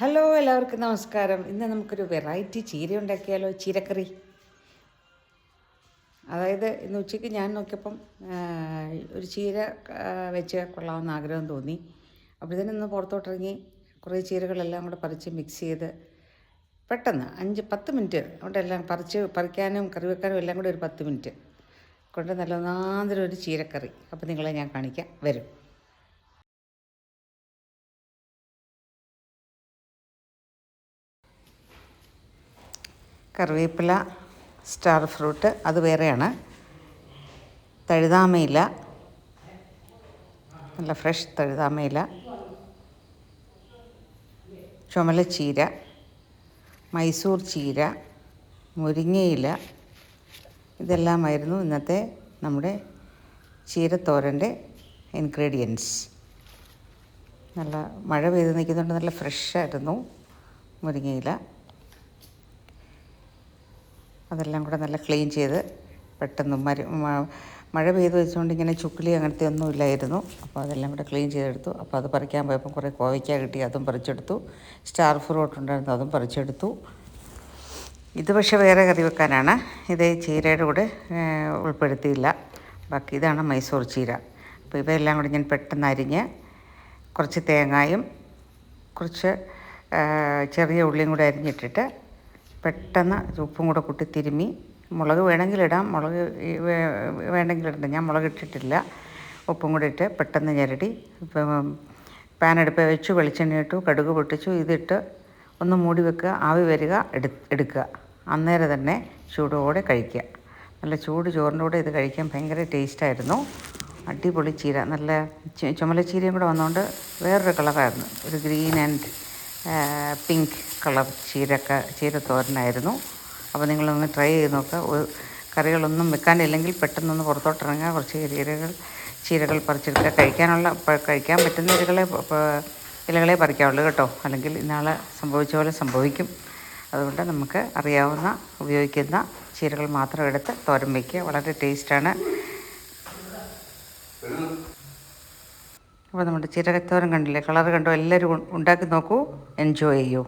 Hello എല്ലാവർക്കും നമസ്കാരം. ഇന്ന് നമുക്കൊരു വെറൈറ്റി ചീര ഉണ്ടാക്കിയാലോ? ചീരക്കറി. അതായത് ഇന്ന് ഉച്ചയ്ക്ക് ഞാൻ നോക്കിയപ്പം ഒരു ചീര വെച്ച് കൊള്ളാമെന്ന് ആഗ്രഹം തോന്നി. അപ്പോഴത്തേനും ഇന്ന് പുറത്തോട്ടിറങ്ങി കുറേ ചീരകളെല്ലാം കൂടെ പറിച്ച് മിക്സ് ചെയ്ത് പെട്ടെന്ന് അഞ്ച് പത്ത് മിനിറ്റ് കൊണ്ട് എല്ലാം പറിച്ച് പറിക്കാനും കറി വെക്കാനും എല്ലാം കൂടെ ഒരു പത്ത് മിനിറ്റ് കൊണ്ട് നല്ല ഒന്നാന്തരം ഒരു ചീരക്കറി. അപ്പോൾ നിങ്ങളെ ഞാൻ കാണിക്കാം. വരും. കറിവേപ്പില സ്റ്റാർ ഫ്രൂട്ട് അത് വേറെയാണ്. തഴുതാമയില നല്ല ഫ്രഷ് തഴുതാമയില ചുമലച്ചീര മൈസൂർ ചീര മുരിങ്ങയില ഇതെല്ലാമായിരുന്നു ഇന്നത്തെ നമ്മുടെ ചീരത്തോരന്റെ ഇൻഗ്രീഡിയൻസ് നല്ല മഴ പെയ്ത് നിൽക്കുന്നുണ്ട് നല്ല ഫ്രഷായിരുന്നു മുരിങ്ങയില. അതെല്ലാം കൂടെ നല്ല ക്ലീൻ ചെയ്ത് പെട്ടെന്ന് മര മഴ പെയ്ത് വെച്ചുകൊണ്ട് ഇങ്ങനെ ചുക്കിലി അങ്ങനത്തെ ഒന്നും ഇല്ലായിരുന്നു. അപ്പോൾ അതെല്ലാം കൂടെ ക്ലീൻ ചെയ്തെടുത്തു. അപ്പോൾ അത് പറിക്കാൻ പോയപ്പോൾ കുറേ കോവയ്ക്ക കിട്ടി അതും പറിച്ചെടുത്തു. സ്റ്റാർ ഫ്രൂട്ട് ഉണ്ടായിരുന്നു അതും പറിച്ചെടുത്തു. ഇത് പക്ഷേ വേറെ കറി വെക്കാനാണ്. ഇത് ചീരയുടെ കൂടെ ഉൾപ്പെടുത്തിയില്ല. ബാക്കി ഇതാണ് മൈസൂർ ചീര. അപ്പോൾ ഇവയെല്ലാം കൂടി ഞാൻ പെട്ടെന്ന് അരിഞ്ഞ് കുറച്ച് തേങ്ങായും കുറച്ച് ചെറിയ ഉള്ളിയും കൂടെ അരിഞ്ഞിട്ടിട്ട് പെട്ടെന്ന് ഉപ്പും കൂടെ കൂട്ടി തിരുമ്മി മുളക് വേണമെങ്കിൽ ഇടാം മുളക് വേണമെങ്കിൽ ഇടണ്ട ഞാൻ മുളക് ഇട്ടിട്ടില്ല ഉപ്പും കൂടെ ഇട്ട് പെട്ടെന്ന് ഞെരടി. പാനടുപ്പ് വെച്ചു വെളിച്ചെണ്ണ ഇട്ടു കടുക് പൊട്ടിച്ചു ഇതിട്ട് ഒന്ന് മൂടി വെക്കുക. ആവി വരിക എടു എടുക്കുക. അന്നേരം തന്നെ ചൂടോടെ കഴിക്കുക. നല്ല ചൂട് ചോറിന്റെ കൂടെ ഇത് കഴിക്കാൻ ഭയങ്കര ടേസ്റ്റായിരുന്നു. അടിപൊളി ചീര. നല്ല ചുമലച്ചീരയും കൂടെ വന്നുകൊണ്ട് വേറൊരു കളറായിരുന്നു. ഒരു ഗ്രീൻ ആൻഡ് പിങ്ക് കളർ ചീരക്ക ചീരത്തോരനായിരുന്നു. അപ്പോൾ നിങ്ങളൊന്ന് ട്രൈ ചെയ്ത് നോക്കുക കറികളൊന്നും വെക്കാനില്ലെങ്കിൽ പെട്ടെന്നൊന്ന് പുറത്തോട്ടിറങ്ങുക. കുറച്ച് ചീരകൾ ചീരകൾ പറിച്ചെടുക്കുക. കഴിക്കാനുള്ള കഴിക്കാൻ പറ്റുന്ന ഇലകളെ ഇലകളെ പറിക്കാവുള്ളൂ കേട്ടോ. അല്ലെങ്കിൽ ഇന്നാളെ സംഭവിച്ച പോലെ സംഭവിക്കും. അതുകൊണ്ട് നമുക്ക് അറിയാവുന്ന ഉപയോഗിക്കുന്ന ചീരകൾ മാത്രം എടുത്ത് തോരൻ വയ്ക്കുക വളരെ ടേസ്റ്റാണ് അപ്പോൾ നമ്മുടെ ചിരകത്തോരം കണ്ടില്ലേ? കളർ കണ്ടോ? എല്ലാവരും ഉണ്ടാക്കി നോക്കൂ. എൻജോയ് ചെയ്യൂ.